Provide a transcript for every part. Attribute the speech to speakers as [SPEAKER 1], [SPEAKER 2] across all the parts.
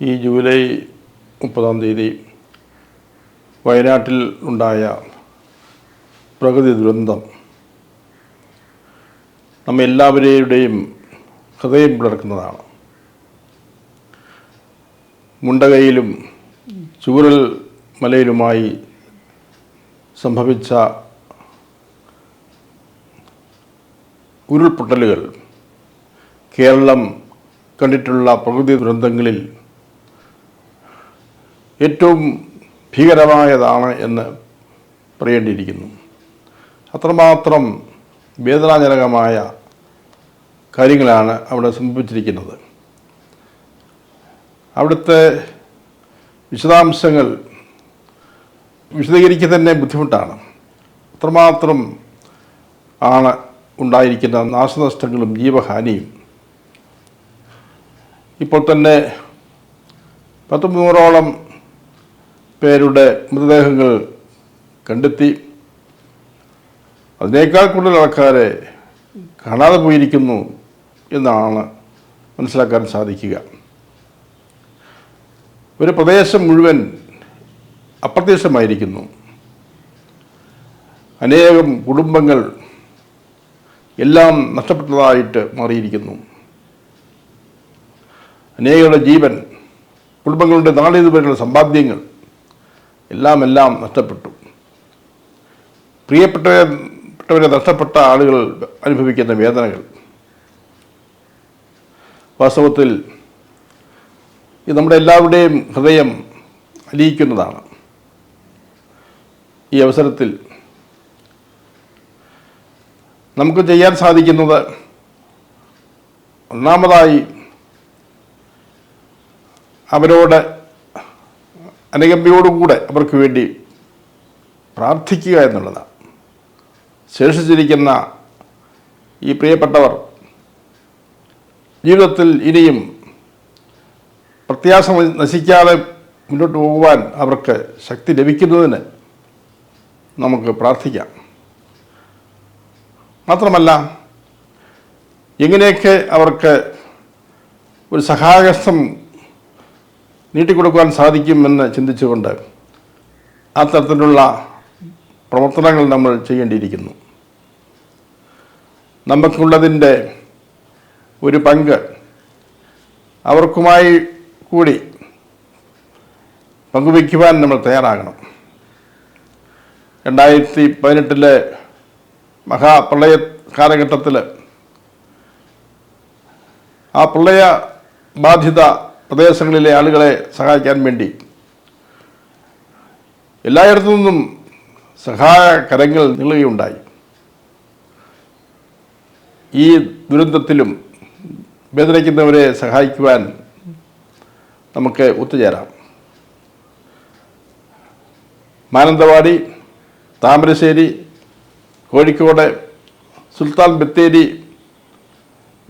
[SPEAKER 1] ഈ ജൂലൈ മുപ്പതാം തീയതി വയനാട്ടിൽ ഉണ്ടായ പ്രകൃതി ദുരന്തം നമ്മ എല്ലാവരുടെയും ഹൃദയം പിളർക്കുന്നതാണ്. മുണ്ടകയിലും ചൂരൽ മലയിലുമായി സംഭവിച്ച ഉരുൾപൊട്ടലുകൾ കേരളം കണ്ടിട്ടുള്ള പ്രകൃതി ദുരന്തങ്ങളിൽ ഏറ്റവും ഭീകരമായതാണ് എന്ന് പറയേണ്ടിയിരിക്കുന്നു. അത്രമാത്രം വേദനാജനകമായ കാര്യങ്ങളാണ് അവിടെ സംഭവിച്ചിരിക്കുന്നത്. അവിടുത്തെ വിശദാംശങ്ങൾ വിശദീകരിക്കുക തന്നെ ബുദ്ധിമുട്ടാണ്. അത്രമാത്രം ആണ് ഉണ്ടായിരിക്കുന്ന നാശനഷ്ടങ്ങളും ജീവഹാനിയും. ഇപ്പോൾ തന്നെ പത്ത് മുന്നൂറോളം പേരുടെ മൃതദേഹങ്ങൾ കണ്ടെത്തി. അതിനേക്കാൾ കൂടുതൽ ആൾക്കാരെ കാണാതെ പോയിരിക്കുന്നു എന്നാണ് മനസ്സിലാക്കാൻ സാധിക്കുക. ഒരു പ്രദേശം മുഴുവൻ അപ്രത്യക്ഷമായിരിക്കുന്നു. അനേകം കുടുംബങ്ങൾ എല്ലാം നഷ്ടപ്പെട്ടതായിട്ട് മാറിയിരിക്കുന്നു. അനേകരുടെ ജീവൻ കുടുംബങ്ങളുടെ നാളിതുവരെയുള്ള സമ്പാദ്യങ്ങൾ എല്ലാം എല്ലാം നഷ്ടപ്പെട്ടു. പ്രിയപ്പെട്ടവരെ പെട്ടവരെ നഷ്ടപ്പെട്ട ആളുകൾ അനുഭവിക്കുന്ന വേദനകൾ. വാസ്തവത്തിൽ ഇത് നമ്മുടെ എല്ലാവരുടെയും ഹൃദയം അലിയിക്കുന്നതാണ്. ഈ അവസരത്തിൽ നമുക്ക് ചെയ്യാൻ സാധിക്കുന്നത് ഒന്നാമതായി അവരോട് അനുകമ്പയോടുകൂടെ അവർക്ക് വേണ്ടി പ്രാർത്ഥിക്കുക എന്നുള്ളതാണ്. ശേഷിച്ചിരിക്കുന്ന ഈ പ്രിയപ്പെട്ടവർ ജീവിതത്തിൽ ഇനിയും പ്രത്യാശ നശിക്കാതെ മുന്നോട്ട് പോകുവാൻ അവർക്ക് ശക്തി ലഭിക്കുന്നതിന് നമുക്ക് പ്രാർത്ഥിക്കാം. മാത്രമല്ല എങ്ങനെയൊക്കെ അവർക്ക് ഒരു സഹായഹസ്തം നീട്ടിക്കൊടുക്കുവാൻ സാധിക്കുമെന്ന് ചിന്തിച്ചുകൊണ്ട് ആ തരത്തിലുള്ള പ്രവർത്തനങ്ങൾ നമ്മൾ ചെയ്യേണ്ടിയിരിക്കുന്നു. നമുക്കുള്ളതിന്റെ ഒരു പങ്ക് അവർക്കുമായി കൂടി പങ്കുവയ്ക്കുവാൻ നമ്മൾ തയ്യാറാകണം. രണ്ടായിരത്തി പതിനെട്ടിലെ മഹാപ്രളയ കാലഘട്ടത്തിൽ ആ പ്രളയ ബാധിത പ്രദേശങ്ങളിലെ ആളുകളെ സഹായിക്കാൻ വേണ്ടി എല്ലായിടത്തു നിന്നും സഹായ കരങ്ങൾ നീളുകയുണ്ടായി. ഈ ദുരന്തത്തിലും വേദനിക്കുന്നവരെ സഹായിക്കുവാൻ നമുക്ക് ഒത്തുചേരാം. മാനന്തവാടി താമരശ്ശേരി കോഴിക്കോട് സുൽത്താൻ ബത്തേരി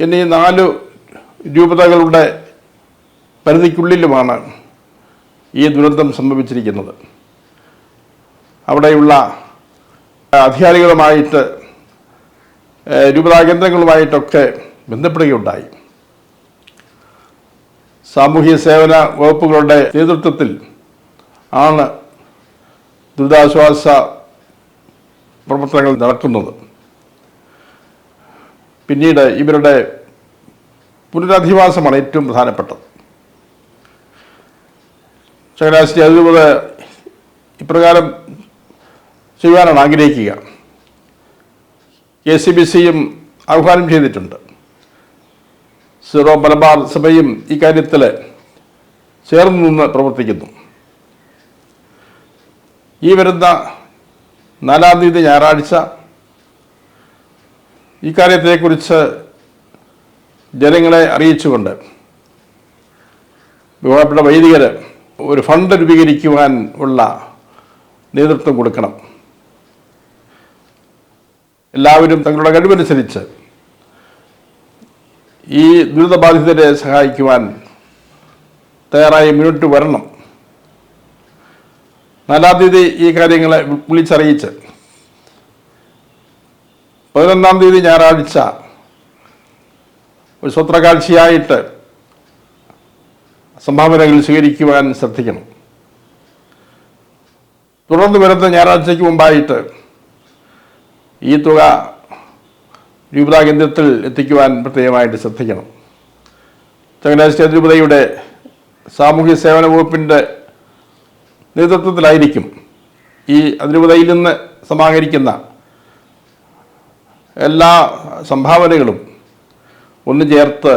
[SPEAKER 1] എന്നീ നാല് രൂപതകളുടെ പരിധിക്കുള്ളിലുമാണ് ഈ ദുരന്തം സംഭവിച്ചിരിക്കുന്നത്. അവിടെയുള്ള അധികാരികളുമായിട്ട് രൂപതാ കേന്ദ്രങ്ങളുമായിട്ടൊക്കെ ബന്ധപ്പെടുകയുണ്ടായി. സാമൂഹ്യ സേവന വകുപ്പുകളുടെ നേതൃത്വത്തിൽ ആണ് ദുരിതാശ്വാസ പ്രവർത്തനങ്ങൾ നടക്കുന്നത്. പിന്നീട് ഇവരുടെ പുനരധിവാസമാണ് ഏറ്റവും പ്രധാനപ്പെട്ടത്. ചങ്ങനാശ്ശേരി അതിരൂപത ഇപ്രകാരം ചെയ്യുവാനാണ് ആഗ്രഹിക്കുക. കെ സി ബി സിയും ആഹ്വാനം ചെയ്തിട്ടുണ്ട്. സീറോ മലബാർ സഭയും ഇക്കാര്യത്തിൽ ചേർന്ന് നിന്ന് പ്രവർത്തിക്കുന്നു. ഈ വരുന്ന നാലാം തീയതി ഞായറാഴ്ച ഇക്കാര്യത്തെക്കുറിച്ച് ജനങ്ങളെ അറിയിച്ചുകൊണ്ട് ബഹുമാനപ്പെട്ട വൈദികർ ഒരു ഫണ്ട് രൂപീകരിക്കുവാൻ ഉള്ള നേതൃത്വം കൊടുക്കണം. എല്ലാവരും തങ്ങളുടെ കഴിവനുസരിച്ച് ഈ ദുരിതബാധിതരെ സഹായിക്കുവാൻ തയ്യാറായി മുന്നോട്ട് വരണം. നാലാം തീയതി ഈ കാര്യങ്ങളെ വിളിച്ചറിയിച്ച് പതിനൊന്നാം തീയതി ഞായറാഴ്ച ഒരു സ്വത്രകാഴ്ചയായിട്ട് സംഭാവനകൾ സ്വീകരിക്കുവാൻ ശ്രദ്ധിക്കണം. തുടർന്ന് വരുന്ന ഞായറാഴ്ചയ്ക്ക് മുമ്പായിട്ട് ഈ തുക രൂപതാ കേന്ദ്രത്തിൽ എത്തിക്കുവാൻ പ്രത്യേകമായിട്ട് ശ്രദ്ധിക്കണം. ചങ്ങനാശ്ശേരി രൂപതയുടെ സാമൂഹ്യ സേവന വകുപ്പിന്റെ നേതൃത്വത്തിലായിരിക്കും ഈ അതിരൂപതയിൽ നിന്ന് സമാഹരിക്കുന്ന എല്ലാ സംഭാവനകളും ഒന്ന് ചേർത്ത്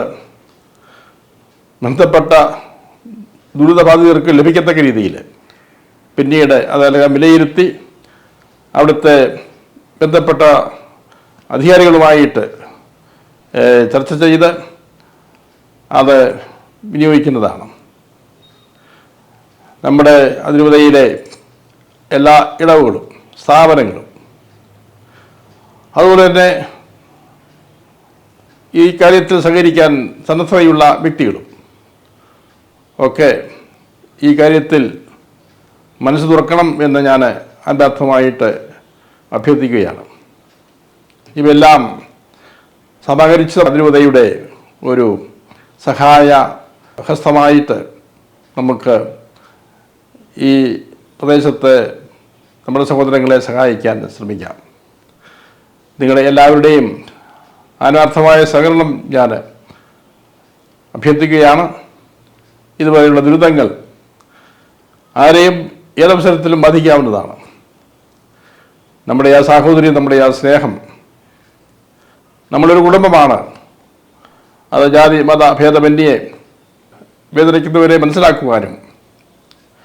[SPEAKER 1] ബന്ധപ്പെട്ട ദുരിതബാധിതർക്ക് ലഭിക്കത്തക്ക രീതിയിൽ. പിന്നീട് അതെല്ലാം വിലയിരുത്തി അവിടുത്തെ ബന്ധപ്പെട്ട അധികാരികളുമായിട്ട് ചർച്ച ചെയ്ത് അത് വിനിയോഗിക്കുന്നതാണ്. നമ്മുടെ അതിരൂപതയിലെ എല്ലാ ഇടവുകളും സ്ഥാപനങ്ങളും അതുപോലെ തന്നെ ഈ കാര്യത്തിൽ സഹകരിക്കാൻ സന്നദ്ധതയുള്ള വ്യക്തികളും ഒക്കെ ഈ കാര്യത്തിൽ മനസ്സ് തുറക്കണം എന്ന് ഞാൻ അന്താർത്ഥമായിട്ട് അഭ്യർത്ഥിക്കുകയാണ്. ഇവയെല്ലാം സമാഹരിച്ച അതിരൂപതയുടെ ഒരു സഹായ ഹസ്തമായിട്ട് നമുക്ക് ഈ പ്രദേശത്ത് നമ്മുടെ സഹോദരങ്ങളെ സഹായിക്കാൻ ശ്രമിക്കാം. നിങ്ങളെ എല്ലാവരുടെയും ആനാർത്ഥമായ സഹകരണം ഞാൻ അഭ്യർത്ഥിക്കുകയാണ്. ഇതുപോലെയുള്ള ദുരിതങ്ങൾ ആരെയും ഏതവസരത്തിലും ബാധിക്കാവുന്നതാണ്. നമ്മുടെ ആ സാഹോദര്യം നമ്മുടെ ആ സ്നേഹം നമ്മളൊരു കുടുംബമാണ്. അത് ജാതി മത ഭേദമന്യെ വേദനിക്കുന്നവരെ മനസ്സിലാക്കുവാനും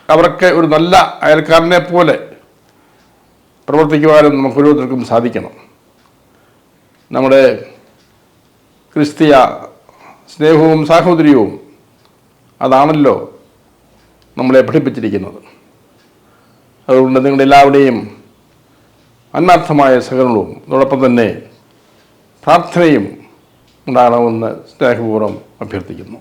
[SPEAKER 1] അവർക്ക് ഒരു നല്ല അയൽക്കാരനെ പോലെ പ്രവർത്തിക്കുവാനും നമുക്ക് ഓരോരുത്തർക്കും സാധിക്കണം. നമ്മുടെ ക്രിസ്തീയ സ്നേഹവും സാഹോദര്യവും അതാണല്ലോ നമ്മളെ പഠിപ്പിച്ചിരിക്കുന്നത്. അതുകൊണ്ട് നിങ്ങളെല്ലാവരുടെയും ആത്മാർത്ഥമായ സഹകരണവും അതോടൊപ്പം തന്നെ പ്രാർത്ഥനയും ഉണ്ടാകണമെന്ന് സ്നേഹപൂർവം അഭ്യർത്ഥിക്കുന്നു.